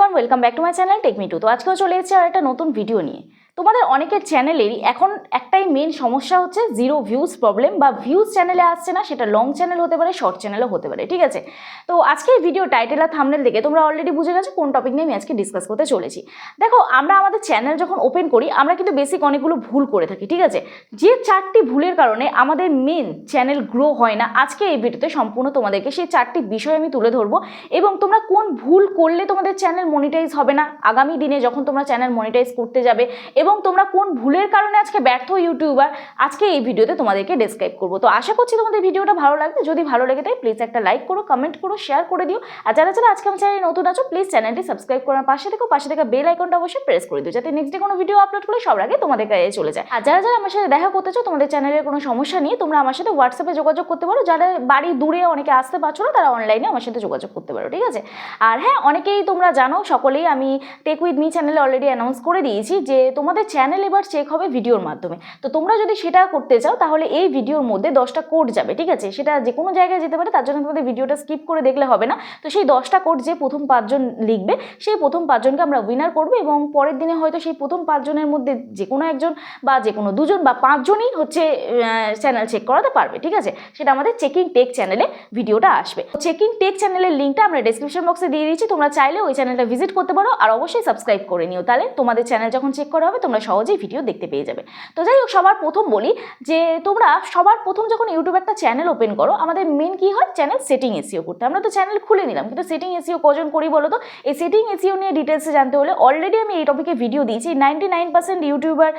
Everyone welcome back to my channel tech তো আজকেও চলে এসেছি আর একটা নতুন ভিডিও নিয়ে। তোমাদের অনেকের চ্যানেলেরই এখন একটাই মেন সমস্যা হচ্ছে জিরো ভিউজ প্রবলেম বা ভিউজ চ্যানেলে আসছে না, সেটা লং চ্যানেল হতে পারে শর্ট চ্যানেলও হতে পারে, ঠিক আছে? তো আজকে ভিডিও টাইটেল আর থামনেল দেখে তোমরা অলরেডি বুঝে গেছো কোন টপিক নিয়ে আমি আজকে ডিসকাস করতে চলেছি। দেখো, আমরা আমাদের চ্যানেল যখন ওপেন করি, আমরা কিন্তু বেসিক অনেকগুলো ভুল করে থাকি, ঠিক আছে? যে চারটি ভুলের কারণে আমাদের মেন চ্যানেল গ্রো হয় না, আজকে এই ভিডিওতে সম্পূর্ণ তোমাদেরকে সেই চারটি বিষয় আমি তুলে ধরবো এবং তোমরা কোন ভুল করলে তোমাদের চ্যানেল মনিটাইজ হবে না, আগামী দিনে যখন তোমরা চ্যানেল মনিটাইজ করতে যাবে এবং তোমরা কোন ভুলের কারণে আজকে ব্যর্থ ইউটিউবার, আজকে এই ভিডিওতে তোমাদেরকে ডেসক্রাইব করব। তো আশা করছি তোমাদের ভিডিওটা ভালো লাগবে। যদি ভালো লেগে থাকে প্লিজ একটা লাইক করো কমেন্ট করো শেয়ার করে দিও। আর যারা যারা আজকে আমার চ্যানেলে নতুন আছো প্লিজ চ্যানেলটি সাবস্ক্রাইব করার পাশে থেকো। পাশে থেকে বেল আইকনটা অবশ্যই প্রেস করে দিও, যাতে নেক্সট ডে কোনো ভিডিও আপলোড করলে সবার আগে তোমাদের কাছে চলে যায়। আর যারা যারা আমার সাথে দেখা করতে চাও, তোমাদের চ্যানেলের কোনো সমস্যা নিয়ে তোমরা আমার সাথে হোয়াটসঅ্যাপে যোগাযোগ করতে পারো। যারা বাড়ি দূরে অনেকে আসতে পারছ না, তারা অনলাইনে আমার সাথে যোগাযোগ করতে পারো, ঠিক আছে? আর হ্যাঁ অনেকেই তোমরা জানো, সকলেই আমি টেক উইথ মি চ্যানেলে অলরেডি অ্যানাউন্স করে দিয়েছি যে তোমাদের চ্যানেল এবার চেক হবে ভিডিওর মাধ্যমে। তো তোমরা যদি সেটা করতে চাও, তাহলে এই ভিডিওর মধ্যে দশটা কোড যাবে, ঠিক আছে? সেটা যে কোনো জায়গায় যেতে পারে, তার জন্য তোমাদের ভিডিওটা স্কিপ করে দেখলে হবে না। তো সেই দশটা কোড যে প্রথম পাঁচজন লিখবে, সেই প্রথম পাঁচজনকে আমরা উইনার করব এবং পরের দিনে হয়তো সেই প্রথম পাঁচজনের মধ্যে যে কোনো একজন বা যে কোনো দুজন বা পাঁচজনই হচ্ছে চ্যানেল চেক করাতে পারবে, ঠিক আছে? সেটা আমাদের চেকিং টেক চ্যানেলে ভিডিওটা আসবে। চেকিং টেক চ্যানেলের লিঙ্কটা আমরা ডিসক্রিপশন বক্সে দিয়ে দিয়েছি তোমরা চাইলে ওই চ্যানেলটা ভিজিট করতে পারো, আর অবশ্যই সাবস্ক্রাইব করে নিও। তাহলে তোমাদের চ্যানেল যখন চেক করা হবে তোমরা সহজেই ভিডিও দেখতে পেয়ে যাবে। তো যাই হোক, সবার প্রথম বলি যে, তোমরা সবার প্রথম যখন ইউটিউবে একটা চ্যানেল ওপেন করো, আমাদের মেন কি হয়? চ্যানেল সেটিং এসিও করতে। আমরা তো চ্যানেল খুলে নিলাম, কিন্তু সেটিং এসিও কজন করি বলো তো এই সেটিং এসিও নিয়ে ডিটেলসে জানতে হলে অলরেডি আমি এই টপিকে ভিডিও দিয়েছি। নাইনটি নাইন পার্সেন্ট ইউটিউবার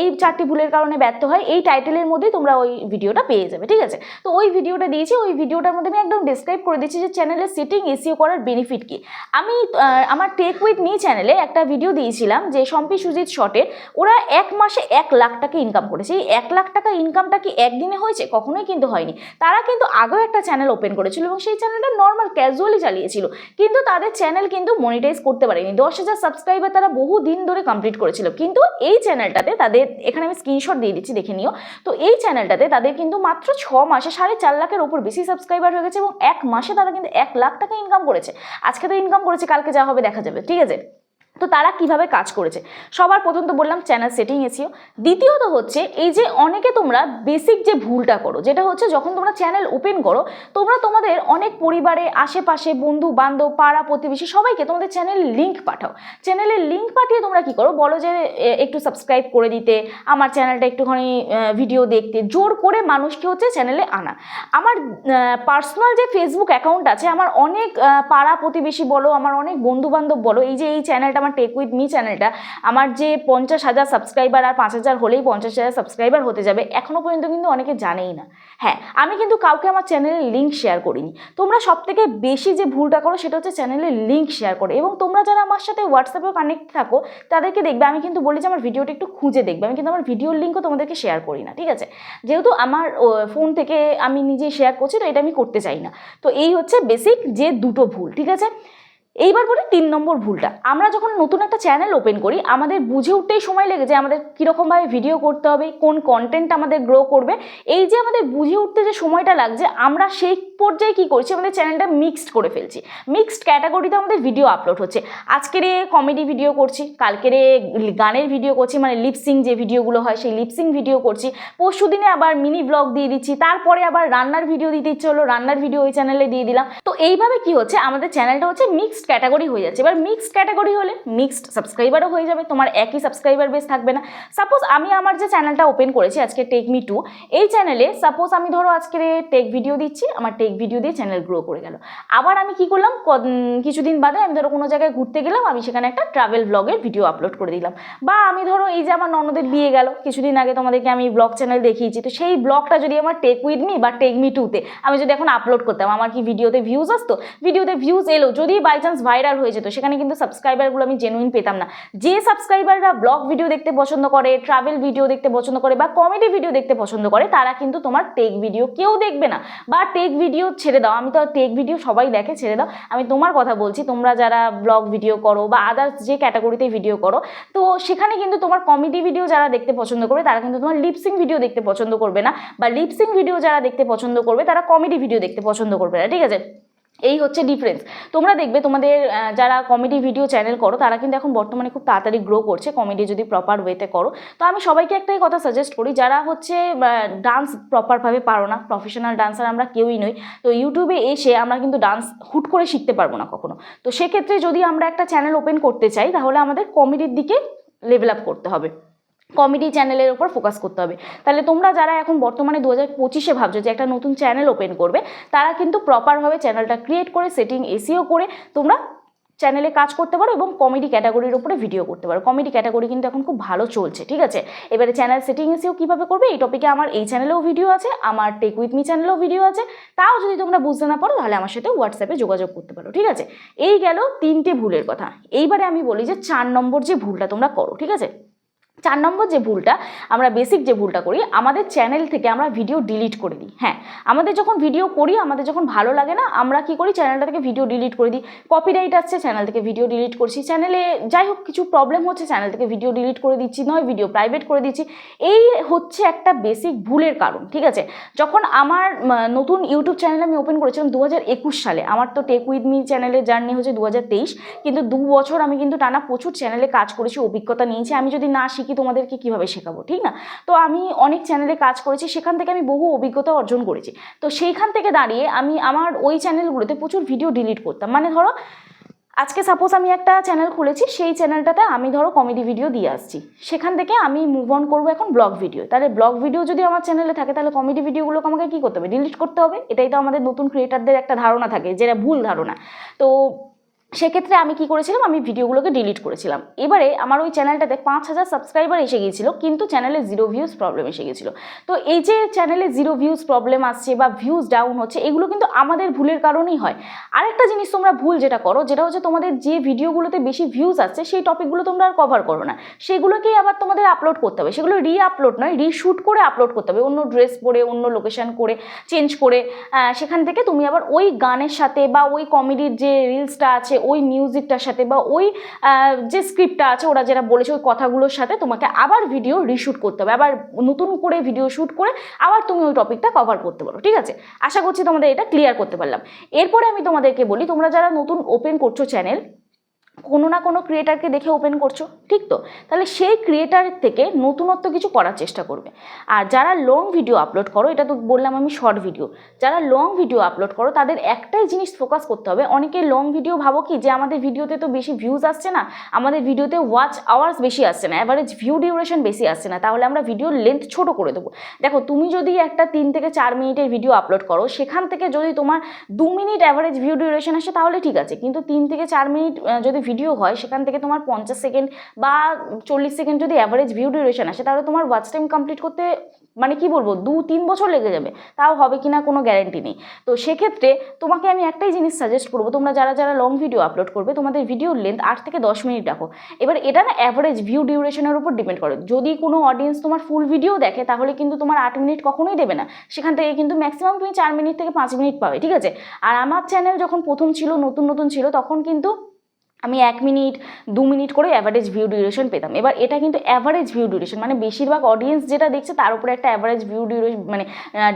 এই চারটি ভুলের কারণে ব্যর্থ হয়, এই টাইটেলের মধ্যেই তোমরা ওই ভিডিওটা পেয়ে যাবে, ঠিক আছে? তো ওই ভিডিওটা দিয়েছি, ওই ভিডিওটার মধ্যে আমি একদম ডিসক্রাইব করে দিচ্ছি যে চ্যানেলের সেটিং এসিও করার বেনিফিট কি। আমি আমার টেক উইথ মি চ্যানেলে একটা ভিডিও দিয়েছিলাম যে সম্পি সুজিত শটের ওরা এক মাসে এক লাখ টাকা ইনকাম করেছে। এই এক লাখ টাকা ইনকামটা কি একদিনে হয়েছে? কখনোই কিন্তু হয়নি। তারা কিন্তু আগেও একটা চ্যানেল ওপেন করেছিল এবং সেই চ্যানেলটা নর্মাল ক্যাজুয়ালি চালিয়েছিল। কিন্তু তাদের চ্যানেল কিন্তু মনিটাইজ করতে পারেনি। দশ হাজার সাবস্ক্রাইবার তারা বহু দিন ধরে কমপ্লিট করেছিল। কিন্তু এই চ্যানেলটাতে তাদের, এখানে আমি স্ক্রিনশট দিয়ে দিচ্ছি, দেখে নিও। তো এই চ্যানেলটাতে তাদের কিন্তু মাত্র ছ মাসে সাড়ে চার লাখের ওপর বেশি সাবস্ক্রাইবার হয়ে গেছে এবং এক মাসে তারা কিন্তু এক লাখ টাকা ইনকাম করেছে। আজকে তো ইনকাম করেছে, কালকে যা হবে দেখা যাবে। ঠিক আছে? তো তারা কীভাবে কাজ করেছে? সবার প্রথম তো বললাম চ্যানেল সেটিং এসিও দ্বিতীয়ত হচ্ছে, এই যে অনেকে তোমরা বেসিক যে ভুলটা করো, যেটা হচ্ছে যখন তোমরা চ্যানেল ওপেন করো, তোমরা তোমাদের অনেক পরিবারে, আশেপাশে বন্ধু বান্ধব পাড়া প্রতিবেশী সবাইকে তোমাদের চ্যানেল লিঙ্ক পাঠাও। চ্যানেলের লিঙ্ক পাঠিয়ে তোমরা কি করো? বলো যে একটু সাবস্ক্রাইব করে দিতে, আমার চ্যানেলটা একটুখানি ভিডিও দেখতে, জোর করে মানুষকে হচ্ছে চ্যানেলে আনা। আমার পার্সোনাল যে ফেসবুক অ্যাকাউন্ট আছে, আমার অনেক পাড়া প্রতিবেশী বলো, আমার অনেক বন্ধু বান্ধব বলো, এই যে এই চ্যানেলটা আমার টেক উইথ মি চ্যানেলটা আমার যে পঞ্চাশ হাজার সাবস্ক্রাইবার আর পাঁচ হাজার হলেই পঞ্চাশ হাজার সাবস্ক্রাইবার হতে যাবে এখনও পর্যন্ত কিন্তু অনেকে জানেই না। হ্যাঁ আমি কিন্তু কাউকে আমার চ্যানেলের লিঙ্ক শেয়ার করিনি। তোমরা সব থেকে বেশি যে ভুলটা করো সেটা হচ্ছে চ্যানেলের লিঙ্ক শেয়ার করো এবং তোমরা যারা আমার সাথে হোয়াটসঅ্যাপেও কানেক্ট থাকো, তাদেরকে দেখবে। আমি কিন্তু বলি যে আমার ভিডিওটা একটু খুঁজে দেখবে। আমি কিন্তু আমার ভিডিওর লিঙ্কও তোমাদেরকে শেয়ার করি না, ঠিক আছে? যেহেতু আমার ফোন থেকে আমি নিজে শেয়ার করছি, তো এটা আমি করতে চাই না। তো এই হচ্ছে বেসিক যে দুটো ভুল, ঠিক আছে? এইবার বলি তিন নম্বর ভুলটা। আমরা যখন নতুন একটা চ্যানেল ওপেন করি, আমাদের বুঝে উঠতেই সময় লেগে যায় আমাদের কীরকমভাবে ভিডিও করতে হবে, কোন কন্টেন্ট আমাদের গ্রো করবে। এই যে আমাদের বুঝে উঠতে যে সময়টা লাগছে, আমরা সেই পর্যায়ে কী করছি, আমাদের চ্যানেলটা মিক্সড করে ফেলছি। মিক্সড ক্যাটাগরিতে আমাদের ভিডিও আপলোড হচ্ছে। আজকেরে কমেডি ভিডিও করছি, কালকেরে গানের ভিডিও করছি মানে লিপসিং যে ভিডিওগুলো হয়, সেই লিপসিং ভিডিও করছি। পরশু দিনে আবার মিনি ব্লগ দিয়ে দিচ্ছি, তারপরে আবার রান্নার ভিডিও দিতে ইচ্ছে হলো, রান্নার ভিডিও ওই চ্যানেলে দিয়ে দিলাম। তো এইভাবে কি হচ্ছে, আমাদের চ্যানেলটা হচ্ছে মিক্সড ক্যাটাগরি হয়ে যাচ্ছে। এবার মিক্সড ক্যাটাগরি হলে মিক্সড সাবস্ক্রাইবারও হয়ে যাবে, তোমার একই সাবস্ক্রাইবার বেস থাকবে না। সাপোজ আমি আমার যে চ্যানেলটা ওপেন করেছি আজকে টেক মি টু এই চ্যানেলে সাপোজ আমি ধরো আজকে টেক ভিডিও দিচ্ছি, আমার টেক ভিডিও দিয়ে চ্যানেল গ্রো করে গেল। আবার আমি কি করলাম কিছুদিন বাদে আমি ধরো কোনো জায়গায় ঘুরতে গেলাম, আমি সেখানে একটা ট্রাভেল ব্লগের ভিডিও আপলোড করে দিলাম। বা আমি ধরো এই যে আমার ননদের বিয়ে গেল, কিছুদিন আগে তোমাদেরকে আমি ব্লগ চ্যানেল দেখিয়েছি, তো সেই ব্লগটা যদি আমার টেক উইথ মি বা টেক মি টুতে আমি যদি এখন আপলোড করতাম, আমার কি ভিডিওতে ভিউজ আসতো? ভিডিওতে ভিউজ এলো, যদি বাই চান্স ভাইরাল হয়ে যেত, সেখানে কিন্তু সাবস্ক্রাইবারগুলো আমি জেনুইন পেতাম না। যে সাবস্ক্রাইবাররা ব্লগ ভিডিও দেখতে পছন্দ করে ট্রাভেল ভিডিও দেখতে পছন্দ করে বা কমেডি ভিডিও দেখতে পছন্দ করে, তারা কিন্তু তোমার টেক ভিডিও কেউ দেখবে না। বা টেক ভিডিও ছেড়ে দাও, আমি তো টেক ভিডিও সবাই দেখে, ছেড়ে দাও। আমি তোমার কথা বলছি, তোমরা যারা ব্লগ ভিডিও করো বা আদার্স যে ক্যাটাগরিতে ভিডিও করো, তো সেখানে কিন্তু তোমার কমেডি ভিডিও যারা দেখতে পছন্দ করবে, তারা কিন্তু তোমার লিপসিং ভিডিও দেখতে পছন্দ করবে না। বা লিপসিং ভিডিও যারা দেখতে পছন্দ করবে, তারা কমেডি ভিডিও দেখতে পছন্দ করবে না, ঠিক আছে? এই হচ্ছে ডিফারেন্স তোমরা দেখবে তোমাদের যারা কমেডি ভিডিও চ্যানেল করো, তারা কিন্তু এখন বর্তমানে খুব তাড়াতাড়ি গ্রো করছে কমেডি যদি প্রপার ওয়েতে করো। তো আমি সবাইকে একটাই কথা সাজেস্ট করি, যারা হচ্ছে ডান্স প্রপারভাবে পারো না প্রফেশনাল ডান্সার আমরা কেউই নই, তো ইউটিউবে এসে আমরা কিন্তু ডান্স হুট করে শিখতে পারব না কখনো। তো সেক্ষেত্রে যদি আমরা একটা চ্যানেল ওপেন করতে চাই, তাহলে আমাদের কমেডির দিকে লেভেল আপ করতে হবে। কমেডি চ্যানেলের ওপর ফোকাস করতে হবে। তাহলে তোমরা যারা এখন বর্তমানে দু হাজার পঁচিশে ভাবছ যে একটা নতুন চ্যানেল ওপেন করবে, তারা কিন্তু প্রপারভাবে চ্যানেলটা ক্রিয়েট করে সেটিং এসিও করে তোমরা চ্যানেলে কাজ করতে পারো এবং কমেডি ক্যাটাগরির উপরে ভিডিও করতে পারো। কমেডি ক্যাটাগরি কিন্তু এখন খুব ভালো চলছে, ঠিক আছে? এবারে চ্যানেল সেটিং এসেও কীভাবে করবে? এই টপিকে আমার এই চ্যানেলেও ভিডিও আছে, আমার টেক উইথ মি চ্যানেলেও ভিডিও আছে। তাও যদি তোমরা বুঝতে না পারো, তাহলে আমার সাথে হোয়াটসঅ্যাপে যোগাযোগ করতে পারো, ঠিক আছে? এই গেল তিনটে ভুলের কথা। এইবারে আমি বলি যে চার নম্বর যে ভুলটা তোমরা করো, ঠিক আছে? চার নম্বর যে ভুলটা, আমরা বেসিক যে ভুলটা করি, আমাদের চ্যানেল থেকে আমরা ভিডিও ডিলিট করে দিই। হ্যাঁ আমাদের যখন ভিডিও করি, আমাদের যখন ভালো লাগে না, আমরা কি করি? চ্যানেলটা থেকে ভিডিও ডিলিট করে দিই। কপিরাইট আসছে চ্যানেল থেকে ভিডিও ডিলিট করছি। চ্যানেলে যাই হোক, কিছু প্রবলেম হচ্ছে চ্যানেল থেকে ভিডিও ডিলিট করে দিচ্ছি, নয় ভিডিও প্রাইভেট করে দিচ্ছি। এই হচ্ছে একটা বেসিক ভুলের কারণ, ঠিক আছে? যখন আমার নতুন ইউটিউব চ্যানেল আমি ওপেন করেছিলাম দু হাজার একুশ সালে, আমার তো টেক উইথ মি চ্যানেলের জার্নি হচ্ছে দু হাজার তেইশ, কিন্তু দু বছর আমি কিন্তু টানা প্রচুর চ্যানেলে কাজ করেছি, অভিজ্ঞতা নিয়েছি। আমি যদি না শিখি তোমাদেরকে কীভাবে শেখাবো, ঠিক না? তো আমি অনেক চ্যানেলে কাজ করেছি, সেখান থেকে আমি বহু অভিজ্ঞতা অর্জন করেছি। তো সেইখান থেকে দাঁড়িয়ে আমি আমার ওই চ্যানেলগুলোতে প্রচুর ভিডিও ডিলিট করতাম। মানে ধরো, আজকে সাপোজ আমি একটা চ্যানেল খুলেছি, সেই চ্যানেলটাতে আমি ধরো কমেডি ভিডিও দিয়ে আসছি। সেখান থেকে আমি মুভ অন করব এখন ব্লগ ভিডিও তাহলে ব্লগ ভিডিও যদি আমার চ্যানেলে থাকে, তাহলে কমেডি ভিডিওগুলোকে আমাকে কী করতে হবে? ডিলিট করতে হবে? এটাই তো আমাদের নতুন ক্রিয়েটারদের একটা ধারণা থাকে, যেটা ভুল ধারণা। তো সেক্ষেত্রে আমি কি করেছিলাম? আমি ভিডিওগুলোকে ডিলিট করেছিলাম। এবারে আমার ওই চ্যানেলটাতে পাঁচ হাজার সাবস্ক্রাইবার এসে গিয়েছিল, কিন্তু চ্যানেলে জিরো ভিউজ প্রবলেম এসে গিয়েছিল। তো এই যে চ্যানেলে জিরো ভিউজ প্রবলেম আসছে বা ভিউজ ডাউন হচ্ছে, এগুলো কিন্তু আমাদের ভুলের কারণেই হয়। আরেকটা জিনিস তোমরা ভুল যেটা করো, যেটা হচ্ছে তোমাদের যে ভিডিওগুলোতে বেশি ভিউজ আসছে, সেই টপিকগুলো তোমরা আর কভার করো না। সেগুলোকেই আবার তোমাদের আপলোড করতে হবে। সেগুলো রি আপলোড নয় রিশুট করে আপলোড করতে হবে। অন্য ড্রেস পরে, অন্য লোকেশান করে চেঞ্জ করে সেখান থেকে তুমি আবার ওই গানের সাথে বা ওই কমেডির যে রিলসটা আছে ওই মিউজিকটার সাথে বা ওই যে স্ক্রিপ্টটা আছে, ওরা যেটা বলেছে ওই কথাগুলোর সাথে তোমাকে আবার ভিডিও রিশুট করতে হবে। আবার নতুন করে ভিডিও শ্যুট করে আবার তুমি ওই টপিকটা কভার করতে পারো, ঠিক আছে? আশা করছি তোমাদের এটা ক্লিয়ার করতে পারলাম। এরপরে আমি তোমাদেরকে বলি, তোমরা যারা নতুন ওপেন করছ চ্যানেল কোনো না কোনো ক্রিয়েটারকে দেখে ওপেন করছ? ঠিক তো? তাহলে সেই ক্রিয়েটারের থেকে নতুনত্ব কিছু করার চেষ্টা করবে। আর যারা লং ভিডিও আপলোড করো, এটা তো বললাম আমি শর্ট ভিডিও যারা লং ভিডিও আপলোড করো, তাদের একটাই জিনিস ফোকাস করতে হবে। অনেকে লং ভিডিও ভাবো কি, যে আমাদের ভিডিওতে তো বেশি ভিউজ আসছে না, আমাদের ভিডিওতে ওয়াচ আওয়ার্স বেশি আসছে না অ্যাভারেজ ভিউ ডিউরেশন বেশি আসছে না, তাহলে আমরা ভিডিওর লেন্থ ছোট করে দেবো। দেখো, তুমি যদি একটা তিন থেকে চার মিনিটের ভিডিও আপলোড করো, সেখান থেকে যদি তোমার দু মিনিট অ্যাভারেজ ভিউ ডিউরেশন আসে, তাহলে ঠিক আছে। কিন্তু তিন থেকে চার মিনিট যদি ভিডিও হয়, সেখান থেকে তোমার পঞ্চাশ সেকেন্ড বা চল্লিশ সেকেন্ড যদি অ্যাভারেজ ভিউ ডিউরেশন আসে, তাহলে তোমার ওয়াচ টাইম কমপ্লিট করতে মানে কি বলব, দু তিন বছর লেগে যাবে। তাও হবে কি না কোনো গ্যারেন্টি নেই। তো সেক্ষেত্রে তোমাকে আমি একটাই জিনিস সাজেস্ট করব, তোমরা যারা যারা লং ভিডিও আপলোড করবে, তোমাদের ভিডিওর লেন্থ আট থেকে দশ মিনিট রাখো। এবার এটা না অ্যাভারেজ ভিউ ডিউরেশনের উপর ডিপেন্ড করে। যদি কোনো অডিয়েন্স তোমার ফুল ভিডিও দেখে, তাহলে কিন্তু তোমার আট মিনিট কখনোই দেবে না। সেখান থেকে কিন্তু ম্যাক্সিমাম তুমি চার মিনিট থেকে পাঁচ মিনিট পাবে, ঠিক আছে? আর আমার চ্যানেল যখন প্রথম ছিল, নতুন নতুন ছিল, তখন কিন্তু আমি এক মিনিট, দু মিনিট করে অ্যাভারেজ ভিউ ডিউরেশন পেতাম। এবার এটা কিন্তু অ্যাভারেজ ভিউ ডিউরেশন মানে বেশিরভাগ অডিয়েন্স যেটা দেখছে তার উপরে একটা অ্যাভারেজ ভিউ ডিউরেশন মানে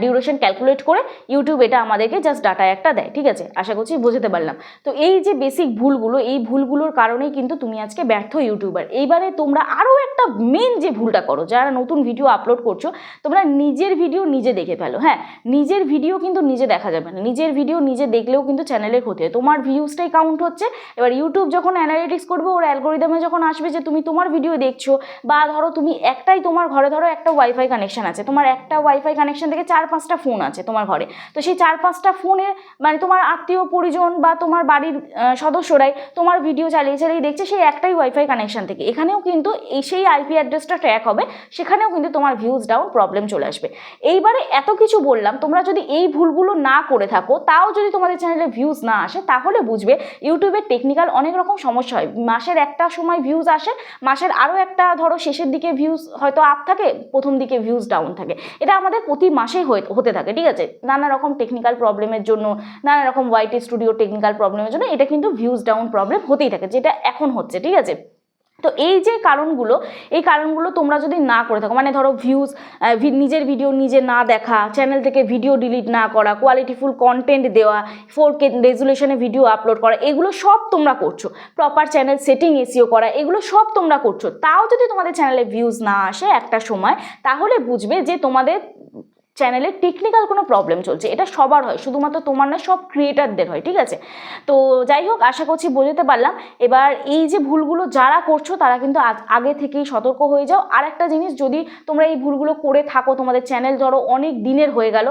ডিউরেশন ক্যালকুলেট করে ইউটিউব এটা আমাদেরকে জাস্ট ডাটা একটা দেয়, ঠিক আছে? আশা করছি বোঝাতে পারলাম। তো এই যে বেসিক ভুলগুলো, এই ভুলগুলোর কারণেই কিন্তু তুমি আজকে ব্যর্থ ইউটিউবার এইবারে তোমরা আরও একটা মেন যে ভুলটা করো, যারা নতুন ভিডিও আপলোড করছ, তোমরা নিজের ভিডিও নিজে দেখে ফেলো হ্যাঁ? নিজের ভিডিও কিন্তু নিজে দেখা যাবে না। নিজের ভিডিও নিজে দেখলেও কিন্তু চ্যানেলের ক্ষতি হয়। তোমার ভিউজটাই কাউন্ট হচ্ছে। এবার ইউটিউব যখন অ্যানালিটিক্স করবে, ওর অ্যালগোরিদমে যখন আসবে যে তুমি তোমার ভিডিও দেখছ, বা ধরো তুমি একটাই তোমার ঘরে ধরো একটা ওয়াইফাই কানেকশন আছে, তোমার একটা ওয়াইফাই কানেকশন থেকে চার পাঁচটা ফোন আছে তোমার ঘরে। তো সেই চার পাঁচটা ফোনে মানে তোমার আত্মীয় পরিজন বা তোমার বাড়ির সদস্যরাই তোমার ভিডিও চালিয়ে চালিয়ে দেখছে সেই একটাই ওয়াইফাই কানেকশন থেকে। এখানেও কিন্তু এই সেই আইপি অ্যাড্রেসটা ট্র্যাক হবে, সেখানেও কিন্তু তোমার ভিউজ ডাউন প্রবলেম চলে আসবে। এইবারে এত কিছু বললাম, তোমরা যদি এই ভুলগুলো না করে থাকো, তাও যদি তোমাদের চ্যানেলে ভিউজ না আসে, তাহলে বুঝবে ইউটিউবের টেকনিক্যাল অনেক রকম সমস্যা হয়। মাসের একটা সময় ভিউজ আসে, মাসের আরও একটা ধরো শেষের দিকে ভিউজ হয়তো আপ থাকে, প্রথম দিকে ভিউজ ডাউন থাকে। এটা আমাদের প্রতি হয়ে, হতে থাকে, ঠিক আছে? নানা রকম টেকনিক্যাল প্রবলেমের জন্য, নানা রকম ওয়াইটি স্টুডিও টেকনিক্যাল প্রবলেমের জন্য এটা কিন্তু ভিউজ ডাউন প্রবলেম হতেই থাকে, যেটা এখন হচ্ছে, ঠিক আছে? তো এই যে কারণগুলো, এই কারণগুলো তোমরা যদি না করে থাকো মানে ধরো ভিউজ নিজের ভিডিও নিজে না দেখা চ্যানেল থেকে ভিডিও ডিলিট না করা কোয়ালিটিফুল কন্টেন্ট দেওয়া ফোর কে রেজুলেশনে ভিডিও আপলোড করা, এগুলো সব তোমরা করছ। প্রপার চ্যানেল সেটিং এসিও করা, এগুলো সব তোমরা করছ। তাও যদি তোমাদের চ্যানেলে ভিউজ না আসে একটা সময়, তাহলে বুঝবে যে তোমাদের চ্যানেলে টেকনিক্যাল কোনো প্রবলেম চলছে। এটা সবার হয়, শুধুমাত্র তোমার না সব ক্রিয়েটারদের হয়, ঠিক আছে? তো যাই হোক, আশা করছি বোঝাতে পারলাম। এবার এই যে ভুলগুলো যারা করছ, তারা কিন্তু আগে থেকেই সতর্ক হয়ে যাও। আর একটা জিনিস, যদি তোমরা এই ভুলগুলো করে থাকো, তোমাদের চ্যানেল ধরো অনেক দিনের হয়ে গেল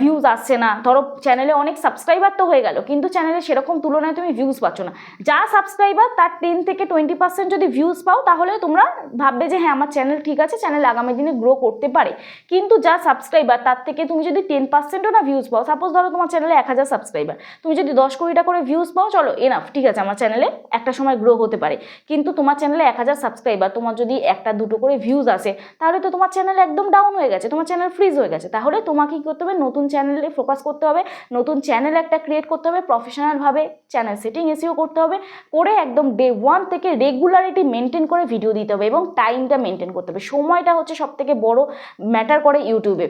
ভিউজ আসছে না, ধরো চ্যানেলে অনেক সাবস্ক্রাইবার তো হয়ে গেল, কিন্তু চ্যানেলে সেরকম তুলনায় তুমি ভিউজ পাচ্ছ না। যা সাবস্ক্রাইবার তার টেন থেকে টোয়েন্টি পার্সেন্ট যদি ভিউজ পাও, তাহলে তোমরা ভাববে যে হ্যাঁ আমার চ্যানেল ঠিক আছে চ্যানেল আগামী দিনে গ্রো করতে পারে। কিন্তু যা সাবস্ক্রাইবার তার থেকে তুমি যদি টেন পার্সেন্টও না ভিউজ পাও সাপোজ ধরো তোমার চ্যানেলে এক হাজার সাবস্ক্রাইবার তুমি যদি দশ কোটিটা করে ভিউজ পাও, চলো এনাফ ঠিক আছে, আমার চ্যানেলে একটা সময় গ্রো হতে পারে। কিন্তু তোমার চ্যানেলে এক হাজার সাবস্ক্রাইবার তোমার যদি একটা দুটো করে ভিউজ আসে, তাহলে তো তোমার চ্যানেল একদম ডাউন হয়ে গেছে, তোমার চ্যানেল ফ্রিজ হয়ে গেছে। তাহলে তোমাকে কী করতে হবে? নতুন চ্যানেলে ফোকাস করতে হবে, নতুন চ্যানেল একটা ক্রিয়েট করতে হবে প্রফেশনালভাবে চ্যানেল সেটিং এসিও করতে হবে, করে একদম ডে ওয়ান থেকে রেগুলারিটি মেনটেন করে ভিডিও দিতে হবে এবং টাইমটা মেনটেন করতে হবে। সময়টা হচ্ছে সব থেকে বড় ম্যাটার করে ইউটিউবে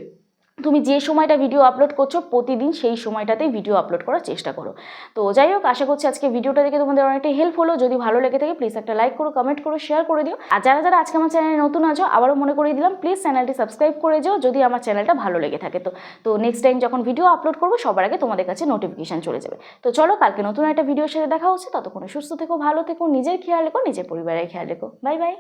তুমি যে সময়টা ভিডিও আপলোড করছ, প্রতিদিন সেই সময়টাতেই ভিডিও আপলোড করার চেষ্টা করো। তো যাই হোক, আশা করছি আজকে ভিডিওটা দেখে তোমাদের অনেকটা হেল্প হলো। যদি ভালো লেগে থাকে প্লিজ একটা লাইক করো কমেন্ট করো শেয়ার করে দিও। আর যারা যারা আজকে আমার চ্যানেলে নতুন আছো, আবারও মনে করিয়ে দিলাম প্লিজ চ্যানেলটি সাবস্ক্রাইব করে যাও যদি আমার চ্যানেলটা ভালো লেগে থাকে। তো তো নেক্সট টাইম যখন ভিডিও আপলোড করব, সবার আগে তোমাদের কাছে নোটিফিকেশন চলে যাবে। তো চলো, কালকে নতুন একটা ভিডিওর সাথে দেখা হচ্ছে। ততক্ষণে সুস্থ থেকো, ভালো থেকো, নিজের খেয়াল রেখো, নিজের পরিবারের খেয়াল রেখো। Bye bye